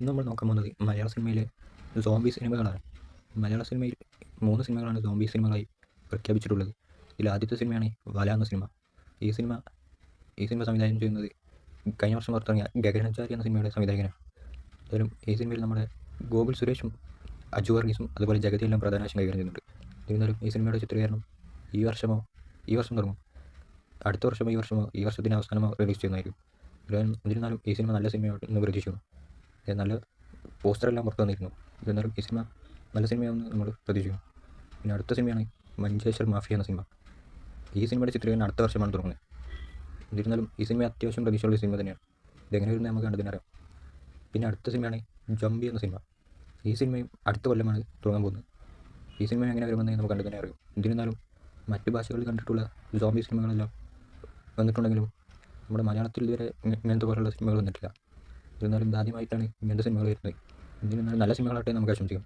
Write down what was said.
ഇന്ന് നമ്മൾ നോക്കാൻ പോകുന്നത് മലയാള സിനിമയിലെ സോംബി സിനിമകളാണ്. മലയാള സിനിമയിൽ മൂന്ന് സിനിമകളാണ് സോംബി സിനിമകളായി പ്രഖ്യാപിച്ചിട്ടുള്ളത്. ഇതിൽ ആദ്യത്തെ സിനിമയാണ് വല എന്ന സിനിമ. ഈ സിനിമ ഈ സിനിമ സംവിധാനം ചെയ്യുന്നത് കഴിഞ്ഞ വർഷം പുറത്തിറങ്ങിയ ഗഗനചാരി എന്ന സിനിമയുടെ സംവിധായകനാണ്. അതിലും ഈ സിനിമയിൽ നമ്മുടെ ഗോകുൽ സുരേഷും അജു വർഗീസും അതുപോലെ ജഗതി എല്ലാം പ്രധാന വേഷം കൈകാര്യം ചെയ്യുന്നുണ്ട്. എന്നിരുന്നാലും ഈ സിനിമയുടെ ചിത്രീകരണം ഈ വർഷമോ ഈ വർഷം തുടങ്ങും. അടുത്ത വർഷമോ ഈ വർഷമോ ഈ വർഷത്തിന്റെ അവസാനമോ റിലീസ് ചെയ്യുന്നതായിരിക്കും. എന്നിരുന്നാലും- ഈ സിനിമ നല്ല സിനിമയാണെന്ന് പ്രതീക്ഷിക്കുന്നു. നല്ല പോസ്റ്ററെല്ലാം പുറത്ത് വന്നിരുന്നു എന്നാലും ഈ സിനിമ നല്ല സിനിമയാണെന്ന് നമ്മൾ പ്രതീക്ഷിക്കുന്നു. പിന്നെ അടുത്ത സിനിമയാണ് മഞ്ചേശ്വർ മാഫിയ എന്ന സിനിമ. ഈ സിനിമയുടെ ചിത്രീകരണം അടുത്ത വർഷമാണ് തുടങ്ങുന്നത്. എന്നിരുന്നാലും ഈ സിനിമ അത്യാവശ്യം പ്രതീക്ഷയുള്ള സിനിമ തന്നെയാണ്. ഇതെങ്ങനെ വരുന്നത് നമുക്ക് കണ്ടതിനറിയാം പിന്നെ അടുത്ത സിനിമയാണ് ജംബി എന്ന സിനിമ. ഈ സിനിമയും അടുത്ത കൊല്ലമാണ് തുടങ്ങാൻ പോകുന്നത്. ഈ സിനിമ എങ്ങനെ വരുമെന്ന് നമുക്ക് കണ്ടു തന്നെ അറിയാം. എന്നിരുന്നാലും മറ്റ് ഭാഷകളിൽ കണ്ടിട്ടുള്ള സോംബി സിനിമകളെല്ലാം വന്നിട്ടുണ്ടെങ്കിലും നമ്മുടെ മലയാളത്തിൽ ഇതുവരെ ഇങ്ങ- ഇങ്ങനത്തെ പോലുള്ള സിനിമകൾ വന്നിട്ടില്ല. എന്നിരുന്നാലും ഇതാദ്യമായിട്ടാണ് ഇങ്ങനത്തെ സിനിമകൾ വരുന്നത്. എന്നിരുന്നാലും നല്ല സിനിമകളാട്ടെ നമുക്ക് ആശംസിക്കാം.